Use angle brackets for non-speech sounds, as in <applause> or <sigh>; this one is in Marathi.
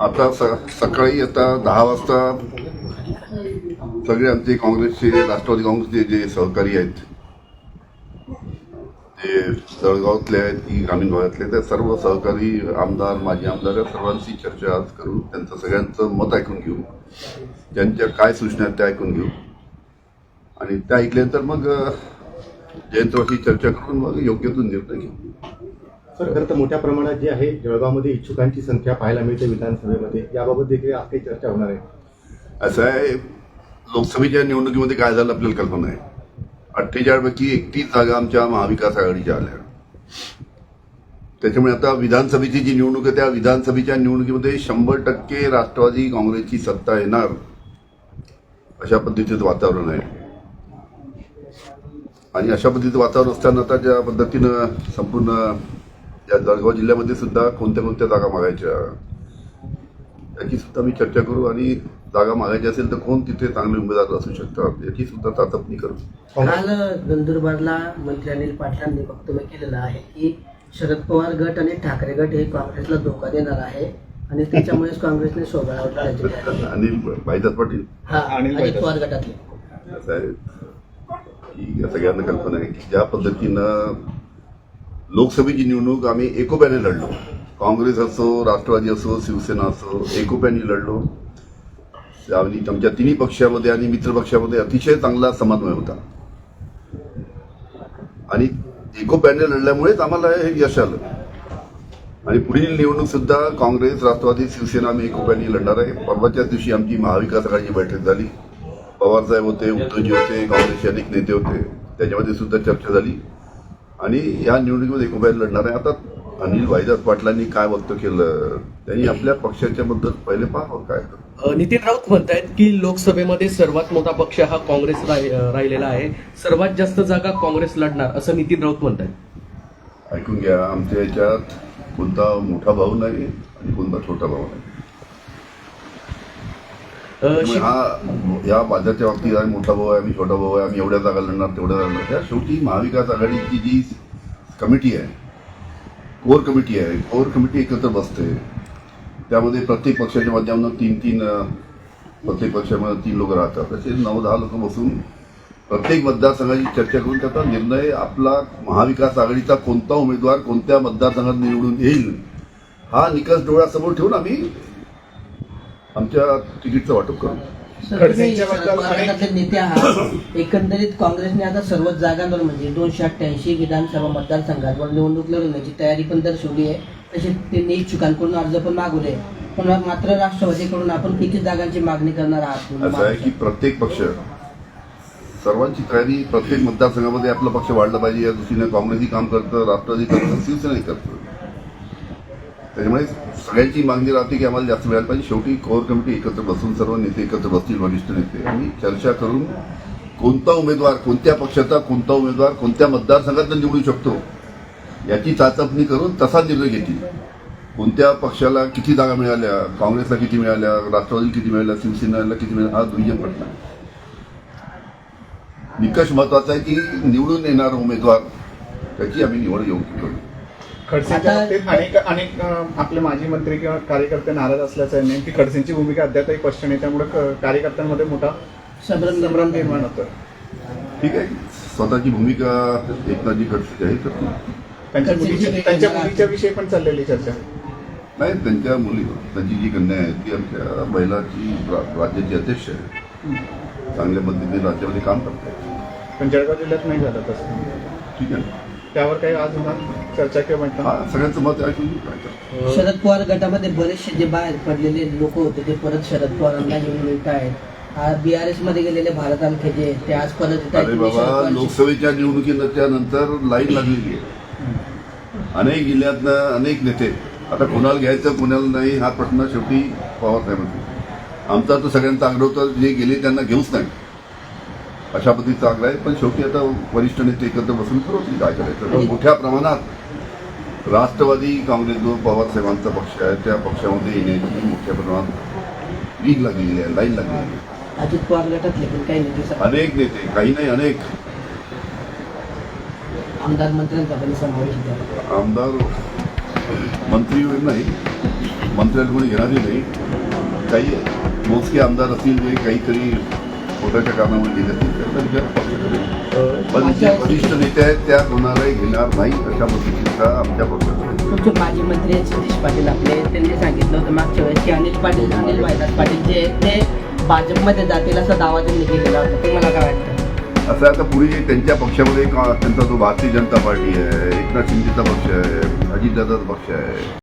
आता स सकाळी आता दहा वाजता सगळे आमचे काँग्रेसचे राष्ट्रवादी काँग्रेसचे जे सहकारी आहेत ते जळगावातले आहेत की ग्रामीण भागातले त्या सर्व सहकारी आमदार माजी आमदार या सर्वांशी चर्चा आज करू त्यांचं सगळ्यांचं मत ऐकून घेऊ त्यांच्या काय सूचना आहेत त्या ऐकून घेऊ. आणि त्या ऐकल्यानंतर मग अ, जयंतवाशी चर्चा करून मग योग्य तो निर्णय घेऊ. सर खरं तर मोठ्या प्रमाणात जे आहे जळगावमध्ये इच्छुकांची संख्या पाहायला मिळते विधानसभेमध्ये. याबाबत देखील आज काही चर्चा होणार आहे. असं आहे लोकसभेच्या निवडणुकीमध्ये काय झालं आपल्याला कल्पना आहे. अठ्ठेचाळपैकी एकतीस जागा आमच्या महाविकास आघाडीच्या आल्या. त्याच्यामुळे आता विधानसभेची जी निवडणूक आहे त्या विधानसभेच्या निवडणुकीमध्ये शंभर टक्के राष्ट्रवादी काँग्रेसची सत्ता येणार. अशा पद्धतीचं वातावरण आहे. आणि अशा पद्धतीचं वातावरण असताना आता ज्या पद्धतीनं संपूर्ण या जळगाव जिल्ह्यामध्ये सुद्धा कोणत्या कोणत्या जागा मागायच्या? याची सुद्धा मी चर्चा करू आणि जागा मागायची असेल तर कोण तिथे चांगले उमेदवार असू शकतात याची सुद्धा चाचपणी करू. काल नंदुरबारला मंत्री अनिल पाटलांनी वक्तव्य केलेलं आहे की शरद पवार गट आणि ठाकरे गट हे काँग्रेसला धोका देणार आहे आणि त्याच्यामुळेच काँग्रेसने आहे. <laughs> अनिल भाईदास पाटील? हा अनिल. पवार गटातले. असं आहे. की सगळ्यांना कल्पना आहे की ज्या पद्धतीनं लोकसभेची निवडणूक आम्ही एकोप्याने लढलो. काँग्रेस असो राष्ट्रवादी असो शिवसेना असो एकोप्याने लढलो. आणि आमच्या तिन्ही पक्षामध्ये आणि मित्र पक्षामध्ये अतिशय चांगला समन्वय होता. आणि एकोप्याने लढल्यामुळेच आम्हाला हे यश आलं. आणि पुढील निवडणूक सुद्धा काँग्रेस राष्ट्रवादी शिवसेना आम्ही एकोप्याने लढणार आहे. परवाच्याच दिवशी आमची महाविकास आघाडीची बैठक झाली. पवारसाहेब होते उद्धवजी होते काँग्रेसचे अनेक नेते होते. त्याच्यामध्ये सुद्धा चर्चा झाली. आणि या निवडणुकीमध्ये एकोप्याने लढणार आहे. आता अनिल भाईदास पाटलांनी काय वक्तव्य केलं? त्यांनी आपल्या पक्षाच्या बद्दल पहिले पाहावं काय नितीन राऊत म्हणतायत की लोकसभेमध्ये सर्वात मोठा पक्ष हा काँग्रेस राहिलेला आहे. सर्वात जास्त जागा काँग्रेस लढणार असं नितीन राऊत म्हणतायत. ऐकून घ्या आमच्या याच्यात कोणता मोठा भाऊ नाही आणि कोणता छोटा भाऊ नाही. हा या वादाच्या बाबतीत आम्ही मोठा भाऊ आहे आम्ही छोटा भाऊ आहे आम्ही एवढ्या जागा लढणार तेवढ्या जागा लढणार. त्या शेवटी महाविकास आघाडीची जी कमिटी आहे कोर कमिटी आहे कोर कमिटी एकत्र बसते. त्यामध्ये प्रत्येक पक्षाच्या माध्यमातून तीन तीन प्रत्येक पक्षामध्ये तीन लोक राहतात. तसे नऊ दहा लोक बसून प्रत्येक मतदारसंघाची चर्चा करून त्याचा निर्णय आपला महाविकास आघाडीचा कोणता उमेदवार कोणत्या मतदारसंघात निवडून येईल हा निकष डोळ्यासमोर ठेवून आम्ही आमच्या तिकीटचं वाटप करू. नेते आहात. एकंदरीत काँग्रेसने आता सर्वच जागांवर म्हणजे दोनशे अठ्ठ्याऐंशी विधानसभा मतदारसंघांवर निवडणूक लढवण्याची तयारी पण दर्शवली आहे. तसे त्यांनी इच्छुकांकडून अर्ज पण मागवले पण मात्र राष्ट्रवादीकडून आपण किती जागांची मागणी करणार आहात? असं आहे की प्रत्येक पक्ष सर्वांची तयारी प्रत्येक मतदारसंघामध्ये आपला पक्ष वाढला पाहिजे. या दृष्टीने काँग्रेसही काम करतं राष्ट्रवादी करतं शिवसेनाही करतं. त्याच्यामुळे सगळ्यांची मागणी राहते की आम्हाला जास्त मिळायला पाहिजे. शेवटी कोर कमिटी एकत्र बसून सर्व नेते एकत्र बसतील वरिष्ठ नेते. आणि चर्चा करून कोणता उमेदवार कोणत्या पक्षाचा कोणता उमेदवार कोणत्या मतदारसंघातनं निवडू शकतो याची चाचपणी करून तसा निर्णय घेतील. कोणत्या पक्षाला किती जागा मिळाल्या काँग्रेसला किती मिळाल्या राष्ट्रवादीला किती मिळाल्या शिवसेनेला किती मिळाल्या हा दुय्यम प्रश्न निकष महत्त्वाचा आहे की निवडून येणारा उमेदवार त्याची आम्ही निवड येऊ शकतो खडसेंच्या बाबतीत अनेक अनेक आपले माजी मंत्री किंवा कार्यकर्ते नाराज असल्याचं आहे. नेमकी खडसेंची भूमिका अद्यापही स्पष्ट नाही त्यामुळे क- कार्यकर्त्यांमध्ये मोठा संभ्रम संभ्रम निर्माण होतो ठीक आहे. स्वतःची भूमिका त्यांच्या खडसेंची मुलीच्या काही त्यांच्या मुलीच्या विषयी पण चाललेली चर्चा. नाही त्यांच्या मुली त्यांची जी कन्या आहे ती आमच्या महिलाची राज्याची अध्यक्ष आहे. चांगल्या पद्धतीने राज्यामध्ये काम करते. पण जळगाव जिल्ह्यात नाही झालं तसं. ठीक आहे त्यावर काही आज होणार चर्चा किंवा हा म्हणतात सगळ्यांचं मत ऐकून काय शरद पवार गटामध्ये बरेचसे जे बाहेर पडलेले लोक होते ते परत शरद पवारांना घेऊन येत आहेत. बीआरएसमध्ये गेलेले भारत आमखेजे ते आज परत येत आहेत. अरे तुम्ही शरद बाबा लोकसभेच्या निवडणुकीच्या नंतर लाईन लागलेली आहे. अनेक जिल्ह्यातनं अनेक नेते आता कोणाला घ्यायचं कोणाला नाही हा प्रश्न शेवटी पवार साहेबांचा. आमचा तर सगळ्यांचा आग्रह होता जे गेले त्यांना घेऊच नाही. अशा पद्धतीचा आग्रह आहे पण शेवटी आता वरिष्ठ नेते एकत्र बसून ठरवतील काय करायचं? मोठ्या प्रमाणात राष्ट्रवादी काँग्रेस जो पवार साहेबांचा पक्ष आहे त्या पक्षामध्ये येण्याची मोठ्या प्रमाणात लीग लागलेली आहे लाईन लागलेली आहे. अजित पवार गटातले पण काही नेते अनेक नेते काही नाही अनेक. आमदार मंत्र्यांचा पण समावेश आहे आमदार मंत्री नाही मंत्र्याला कोणी घेणारही नाही. काही मोजके आमदार असतील जे काहीतरी पोटाच्या कारणामुळे गेले असतील त्यांचा विचार पक्ष करेल. पण जे वरिष्ठ नेते आहेत त्या कोणालाही घेणार नाही अशा पद्धतीचा आमच्या. तुमचे माजी मंत्री आहेत सतीश पाटील आपले त्यांनी सांगितलं होतं मागच्या वेळेस की अनिल पाटील अनिल भाईदास पाटील जे आहेत ते भाजपमध्ये जातील असा दावा त्यांनी केलेला होता तुम्हाला काय वाटतं असं आता जे त्यांच्या पक्षामध्ये का- त्यांचा जो भारतीय जनता पार्टी आहे एकनाथ शिंदेचा पक्ष आहे अजितदादाचा पक्ष आहे